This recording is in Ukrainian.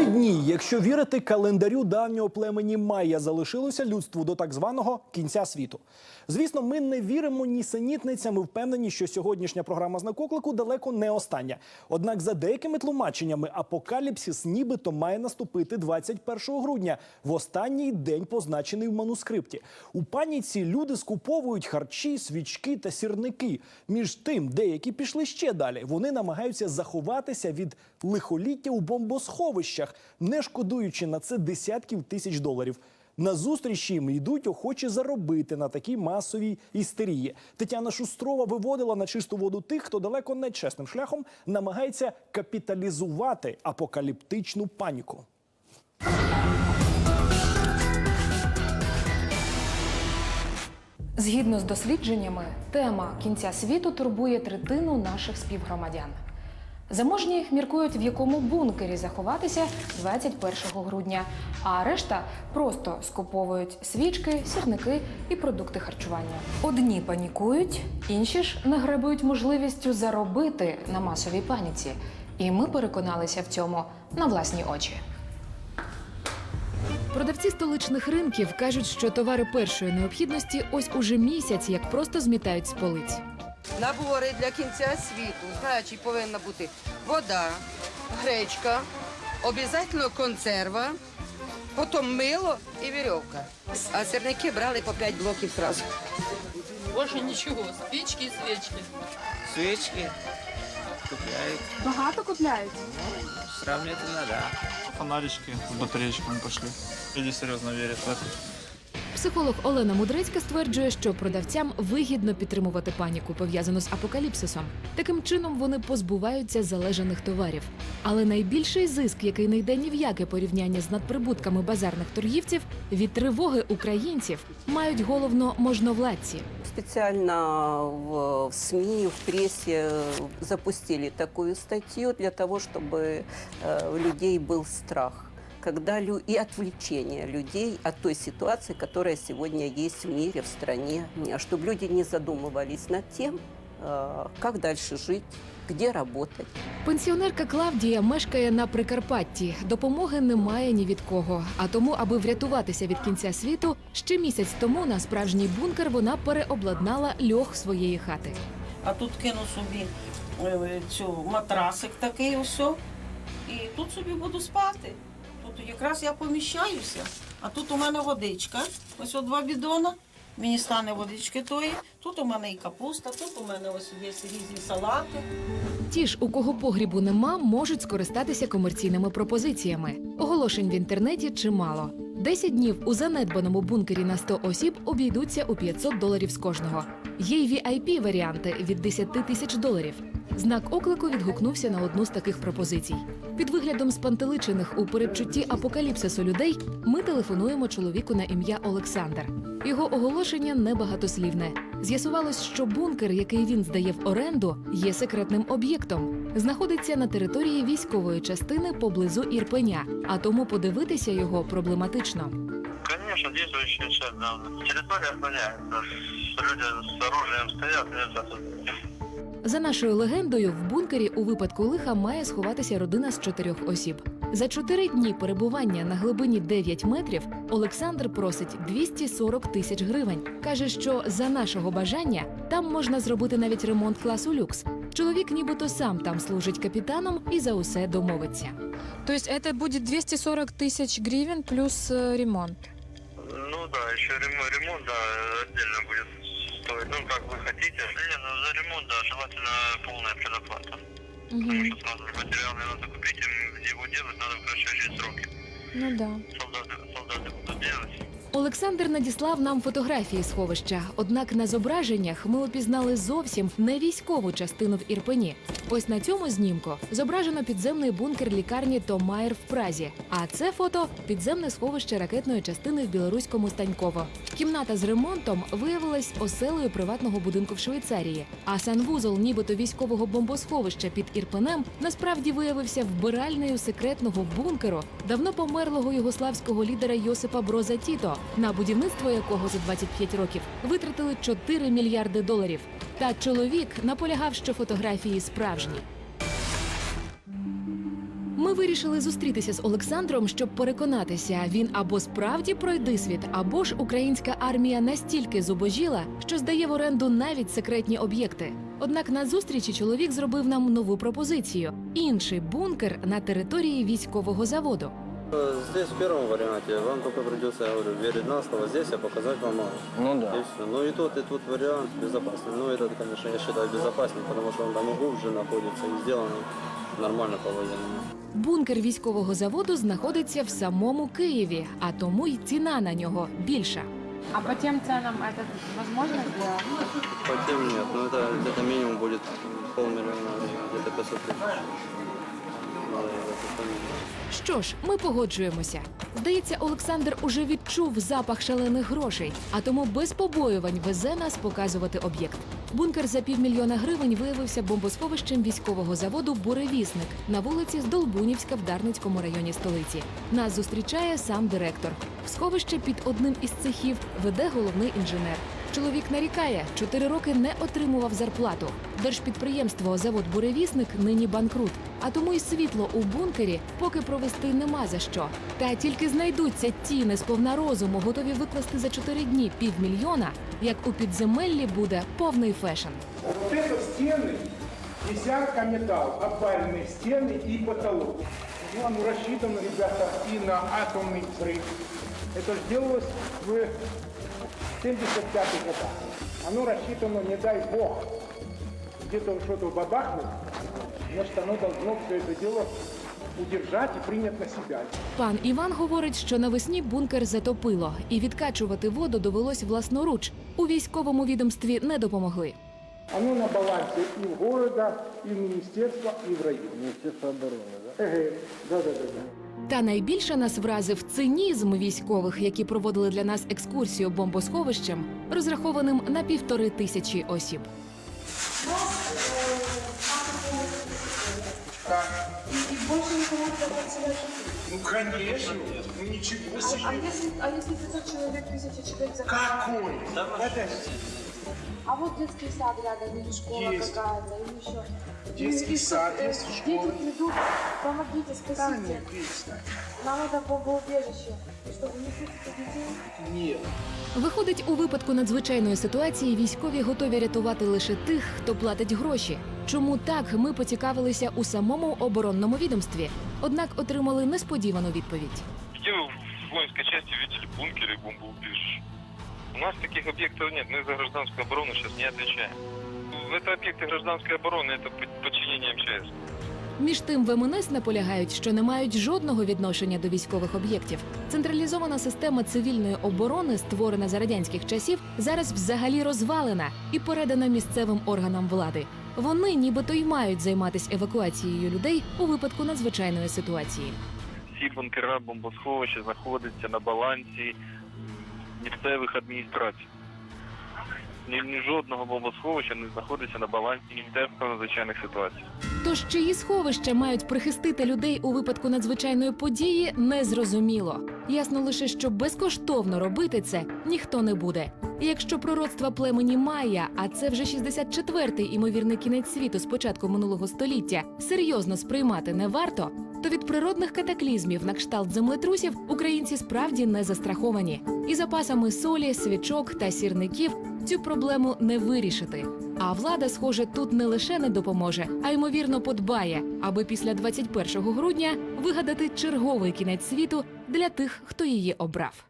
Три дні, якщо вірити календарю давнього племені Майя, залишилося людству до так званого кінця світу. Звісно, ми не віримо нісенітницям і впевнені, що сьогоднішня програма знак оклику далеко не остання. Однак, за деякими тлумаченнями, апокаліпсис нібито має наступити 21 грудня, в останній день, позначений в манускрипті. У паніці люди скуповують харчі, свічки та сірники. Між тим, деякі пішли ще далі. Вони намагаються заховатися від лихоліття у бомбосховищах, не шкодуючи на це десятків тисяч доларів. На зустріч їм йдуть охочі заробити на такій масовій істерії. Тетяна Шустрова виводила на чисту воду тих, хто далеко не чесним шляхом намагається капіталізувати апокаліптичну паніку. Згідно з дослідженнями, тема кінця світу турбує третину наших співгромадян. Заможні міркують, в якому бункері заховатися 21 грудня, а решта просто скуповують свічки, сірники і продукти харчування. Одні панікують, інші ж нагребують можливістю заробити на масовій паніці. І ми переконалися в цьому на власні очі. Продавці столичних ринків кажуть, що товари першої необхідності ось уже місяць як просто змітають з полиць. Набори для кінця світу. Значить, повинна бути вода, гречка, обов'язково консерва, потім мило і вірьовка. А сирники брали по 5 блоків одразу. Больше ничего. Спички и свечки. Свечки купляют. Багато купляють. Сравнительно, да. Фонарички с батареечками пошли. Люди серьезно верят в это. Психолог Олена Мудрецька стверджує, що продавцям вигідно підтримувати паніку, пов'язану з апокаліпсисом. Таким чином вони позбуваються залежаних товарів. Але найбільший зиск, який не йде ні в яке порівняння з надприбутками базарних торгівців, від тривоги українців мають головно можновладці. Специально в, в СМИ, в прессе запустили такую статью для того, чтобы э, у людей был страх когда лю- и отвлечение людей от той ситуации, которая сегодня есть в мире, в стране, чтобы люди не задумывались над тем, э, как дальше жить, где работать. Пенсіонерка Клавдія мешкає на Прикарпатті. Допомоги немає ні від кого. А тому, аби врятуватися від кінця світу, ще місяць тому на справжній бункер вона переобладнала льох своєї хати. а тут кину собі е, цю матрасик такий ось. І тут собі буду спати. Тут якраз я поміщаюся. А тут у мене водичка. Ось о два бідона. Мені стане водички тої. Тут у мене і капуста, тут у мене ось є різні салати. Ті ж, у кого погрібу нема, можуть скористатися комерційними пропозиціями. Оголошень в інтернеті чимало. 10 днів у занедбаному бункері на 100 осіб обійдуться у 500 доларів з кожного. Є й vip варіанти від 10 тисяч доларів. Знак оклику відгукнувся на одну з таких пропозицій. Під виглядом спантеличених у передчутті апокаліпсису людей ми телефонуємо чоловіку на ім'я Олександр. Його оголошення небагатослівне. З'ясувалось, що бункер, який він здає в оренду, є секретним об'єктом. Знаходиться на території військової частини поблизу Ірпеня, а тому подивитися його проблематично. Конечно, действующая сейчас, да. Территория охраняется. Люди с оружием стоят, нельзя тут. За нашою легендою, в бункері у випадку лиха має сховатися родина з чотирьох осіб. За чотири дні перебування на глибині 9 метрів Олександр просить 240 тисяч гривень. каже, що за нашого бажання там можна зробити навіть ремонт класу люкс. Чоловік, нібито сам там служить капітаном і за усе домовиться. То есть это будет 240 тысяч гривен плюс э, ремонт. Ну да, еще ремонт, ремонт, да, отдельно будет стоить. Ну, как вы хотите. Не, ну за ремонт, да, желательно полная предоплата. Потому что сразу же материалы надо купить, им его делать надо в кратчайшие сроки. Ну да. Солдаты, солдаты будут делать. Олександр надіслав нам фотографії сховища. Однак на зображеннях ми опізнали зовсім не військову частину в Ірпені. Ось на цьому знімку зображено підземний бункер лікарні Томаєр в Празі. А це фото підземне сховище ракетної частини в білоруському Станьково. Кімната з ремонтом виявилась оселею приватного будинку в Швейцарії. А санвузол, нібито військового бомбосховища під Ірпенем, насправді виявився вбиральнею секретного бункеру давно померлого югославського лідера Йосипа Броза Тіто, на будівництво якого за 25 років витратили 4 мільярди доларів. Та чоловік наполягав, що фотографії справжні. Ми вирішили зустрітися з Олександром, щоб переконатися, він або справді пройди світ, або ж українська армія настільки зубожіла, що здає в оренду навіть секретні об'єкти. Однак на зустрічі чоловік зробив нам нову пропозицію: інший бункер на території військового заводу. Здесь в первом варианте вам только придется, я говорю, верить на слово. Здесь я показать вам могу. Ну И да. все. Ну и тот, и тот вариант безопасный. Ну это, конечно, я считаю безопаснее, потому что он там глубже находится и сделано нормально по-военному. Бункер військового заводу знаходиться в самому Києві, а тому й ціна на нього більша. А по тем ценам это возможно сделать? По тем нет, но это где-то минимум будет полмиллиона гривен, где-то 500 тысяч. Що ж, ми погоджуємося. Здається, Олександр уже відчув запах шалених грошей, а тому без побоювань везе нас показувати об'єкт. Бункер за півмільйона гривень виявився бомбосховищем військового заводу Буревісник на вулиці Здолбунівська в Дарницькому районі столиці. Нас зустрічає сам директор. В Сховище під одним із цехів веде головний інженер. Чоловік нарікає, чотири роки не отримував зарплату. Держпідприємство завод Буревісник нині банкрут. А тому й світло у бункері поки провести нема за що. Та тільки знайдуться ті не сповна розуму, готові викласти за чотири дні півмільйона, як у підземеллі буде повний фешн. Вот это стены, десятка металл, обвальные стены и потолок. Ну, оно рассчитано, ребята, и на атомный взрыв. Это ж делалось в 75-х годах. Оно рассчитано, не дай бог, где-то что-то бабахнет, значит, оно должно все это дело удержать и принять на себя. Пан Іван говорить, що навесні бункер затопило, і відкачувати воду довелось власноруч. У військовому відомстві не допомогли. Оно на балансе и у города, и в министерства, и в районе. Министерство обороны, да? Эге, да-да-да. Та найбільше нас вразив цинізм військових, які проводили для нас екскурсію бомбосховищем, розрахованим на півтори тисячі осіб. Ну, конечно, ну ничего себе. А если, а если 500 человек, 1000 человек за Какой? Подожди. А вот детский сад рядом, или школа Есть. какая-то, или еще. Детский И- и сад что, э, есть, школа. Дети придут, помогите, Да спасите. нет, перестань. Нам надо бомбоубежище. И что, вы не пустите детей? Нет. Виходить, у випадку надзвичайної ситуації військові готові рятувати лише тих, хто платить гроші. Чому так ми поцікавилися у самому оборонному відомстві, однак отримали несподівану відповідь. Где вы в воинской части видели бункеры и бомбоубежища? У нас таких объектов нет, мы за гражданскую оборону сейчас не отвечаем. Это объекты гражданской обороны, это под- подчинение МЧС. Між тим в МНС наполягають, що не мають жодного відношення до військових об'єктів. Централізована система цивільної оборони, створена за радянських часів, зараз взагалі розвалена і передана місцевим органам влади. Вони нібито й мають займатися евакуацією людей у випадку надзвичайної ситуації. Всі бункера, бомбосховища знаходяться на балансі місцевих адміністрацій. Ні, ні жодного бомбосховища не знаходиться на балансі Міністерства надзвичайних ситуацій. Тож чиї сховища мають прихистити людей у випадку надзвичайної події, незрозуміло. Ясно лише, що безкоштовно робити це ніхто не буде. Якщо пророцтва племені Майя, а це вже 64-й імовірний кінець світу з початку минулого століття, серйозно сприймати не варто, то від природних катаклізмів на кшталт землетрусів українці справді не застраховані. І запасами солі, свічок та сірників цю проблему не вирішити. А влада, схоже, тут не лише не допоможе, а ймовірно подбає, аби після 21 грудня вигадати черговий кінець світу для тих, хто її обрав.